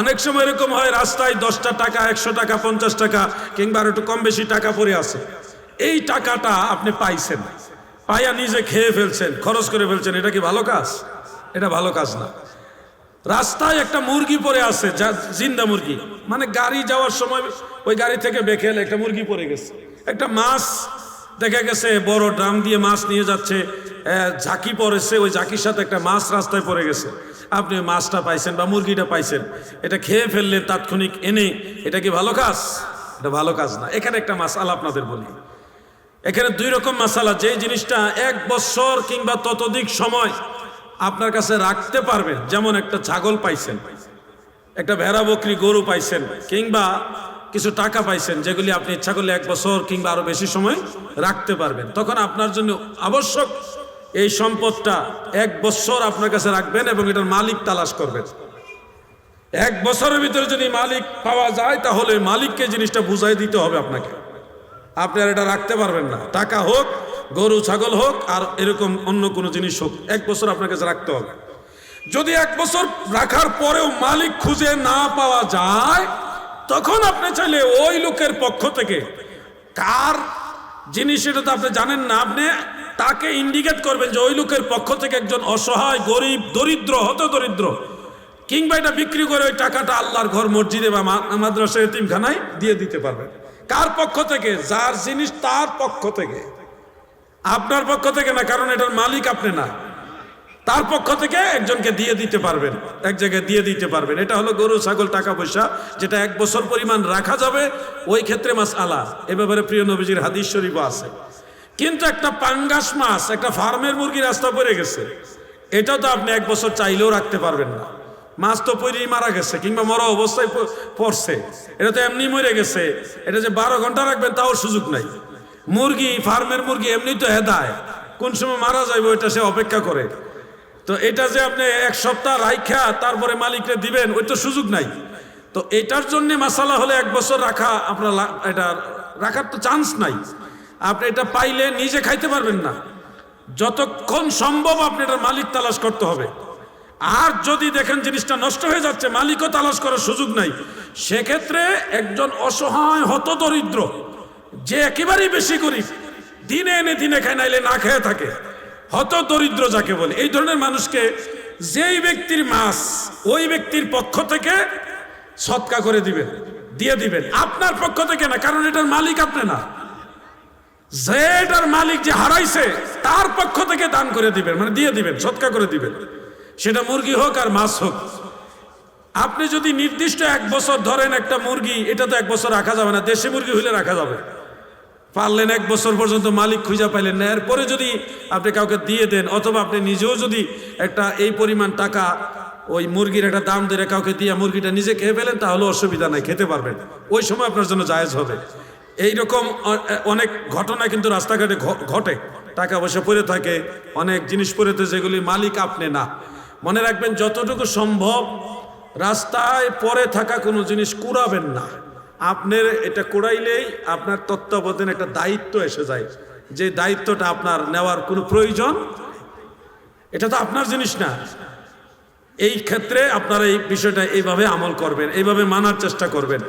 অনেক সময় এরকম হয়, রাস্তায় দশটা টাকা, একশো টাকা, পঞ্চাশ টাকা কিংবা আর একটু কম বেশি টাকা পড়ে আছে। এই টাকাটা আপনি পাইছেন। পাইয়া নিজে খেয়ে ফেলছেন, খরচ করে ফেলছেন। এটা কি ভালো কাজ? এটা ভালো কাজ না। রাস্তায় একটা মুরগি পড়ে আছে, যা জিন্দা মুরগি। মানে গাড়ি যাওয়ার সময় ওই গাড়ি থেকে বেখেল একটা মুরগি পড়ে গেছে। একটা মাছ দেখা গেছে, বড় ড্রাম দিয়ে মাছ নিয়ে যাচ্ছে। ঝাঁকি পড়েছে, ওই ঝাঁকির সাথে একটা মাছ রাস্তায় পড়ে গেছে। আপনি মাছটা পাইছেন বা মুরগিটা পাইছেন, এটা খেয়ে ফেললে তাৎক্ষণিক, এনে, এটা কি ভালো কাজ? এটা ভালো কাজ না। এখানে একটা মাসালা আপনাদের বলি। এখানে দুই রকম মাসালা যে জিনিসটা এক বছর কিংবা ততোধিক সময় আপনার কাছে রাখতে পারবেন। যেমন একটা ছাগল পাইছেন, একটা ভেড়া, বকরি, গরু পাইছেন, কিংবা কিছু টাকা পাইছেন, যেগুলি আপনি ইচ্ছা করলে এক বছর কিংবা আরও বেশি সময় রাখতে পারবেন। তখন আপনার জন্য আবশ্যক এই সম্পদটা এক বছর আপনার কাছে রাখবেন এবং এটার মালিক তালাশ করবেন। এক বছরের ভিতরে যদি মালিক পাওয়া যায়, তাহলে মালিককে জিনিসটা বুঝাই দিতে হবে আপনাকে। আপনি আর এটা রাখতে পারবেন না। টাকা হোক, গরু, ছাগল হোক, আর এরকম অন্য কোনো জিনিস হোক, এক বছর আপনার কাছে রাখতে হবে। যদি এক বছর রাখার পরেও মালিক খুঁজে না পাওয়া যায়, তখন আপনি চাইলে ওই লোকের পক্ষ থেকে কার জিনিস এটা তো আপনি জানেন না আপনি তাকে ইন্ডিকেট করবেন যে ওই লোকের পক্ষ থেকে একজন অসহায়, গরিব, দরিদ্র হত দরিদ্র কিংবা এটা বিক্রি করে ওই টাকাটা আল্লাহর ঘর, মসজিদে বা মাদ্রাসা এতিমখানায় দিয়ে দিতে পারবেন। কার পক্ষ থেকে? যার জিনিস তার পক্ষ থেকে। আপনার পক্ষ থেকে না, কারণ এটার মালিক আপনি না। তার পক্ষ থেকে একজনকে দিয়ে দিতে পারবেন, এক জায়গায় দিয়ে দিতে পারবেন। এটা হলো গরু, ছাগল টাকা পয়সা যেটা এক বছর পরিমাণ রাখা যাবে, ওই ক্ষেত্রে মাস আলা এ ব্যাপারে প্রিয় নবীজির হাদিস শরীফও আছে। কিন্তু একটা পাঙ্গাস মাছ, একটা ফার্মের মুরগি রাস্তা পড়ে গেছে। এটা তো আপনি এক বছর চাইলেও রাখতে পারবেন না। মাছ তো পরেই মারা গেছে, কিংবা মরা অবস্থায় পড়ছে। এটা তো এমনি মরে গেছে। এটা যে বারো ঘণ্টা রাখবেন, তাও সুযোগ নাই। মুরগি, ফার্মের মুরগি এমনি তো হেদায়। কোন সময় মারা যাইব, এটা সে অপেক্ষা করে। তো এটা যে আপনি এক সপ্তাহ রাইখা, তারপরে মালিককে দিবেন, ওই তো সুযোগ নাই। তো এটার জন্য মাসালা হলে এক বছর রাখা, আপনার এটা রাখার তো চান্স নাই। আপনি এটা পাইলে নিজে খাইতে পারবেন না। যতক্ষণ সম্ভব আপনি এটার মালিক তালাশ করতে হবে। আর যদি দেখেন জিনিসটা নষ্ট হয়ে যাচ্ছে, মালিকও তালাশ করার সুযোগ নাই, সেক্ষেত্রে একজন অসহায় হত দরিদ্র যে একেবারেই বেশি গরিব, দিনে এনে দিনে খায়, নাইলে না খেয়ে থাকে হত দরিদ্র যাকে বলে, এই ধরনের মানুষকে যেই ব্যক্তির মাছ ওই ব্যক্তির পক্ষ থেকে সৎকা করে দিবেন, দিয়ে দিবেন। আপনার পক্ষ থেকে না, কারণ এটার মালিক আপনি না। এটার মালিক যে হারাইছে, তার পক্ষ থেকে দান করে দিবেন মানে দিয়ে দিবেন, সৎকা করে দিবেন। সেটা মুরগি হোক আর মাছ হোক। আপনি যদি নির্দিষ্ট এক বছর ধরেন একটা মুরগি, এটা তো এক বছর রাখা যাবে না, দেশি মুরগি হইলে রাখা যাবে। পারলেন এক বছর পর্যন্ত মালিক খুঁজে পাইলেন না। এরপরে যদি আপনি কাউকে দিয়ে দেন, অথবা আপনি নিজেও যদি একটা এই পরিমাণ টাকা ওই মুরগির একটা দাম দিয়ে কাউকে দিয়ে মুরগিটা নিজে খেয়ে ফেলেন, তাহলে অসুবিধা নাই, খেতে পারবেন। ওই সময় আপনার জন্য জায়েজ হবে। এই রকম অনেক ঘটনা কিন্তু রাস্তাঘাটে ঘটে। টাকা পয়সা পড়ে থাকে, অনেক জিনিস পড়ে থাকে যেগুলি মালিক আপনি না। মনে রাখবেন, যতটুকু সম্ভব রাস্তায় পরে থাকা কোনো জিনিস কুড়াবেন না। আপনার এটা কুড়াইলেই আপনার তত্ত্বাবধানে একটা দায়িত্ব এসে যায়। যে দায়িত্বটা আপনার নেওয়ার কোনো প্রয়োজন, এটা তো আপনার জিনিস না। এই ক্ষেত্রে আপনারা এই বিষয়টা এইভাবে আমল করবেন, এইভাবে মানার চেষ্টা করবেন।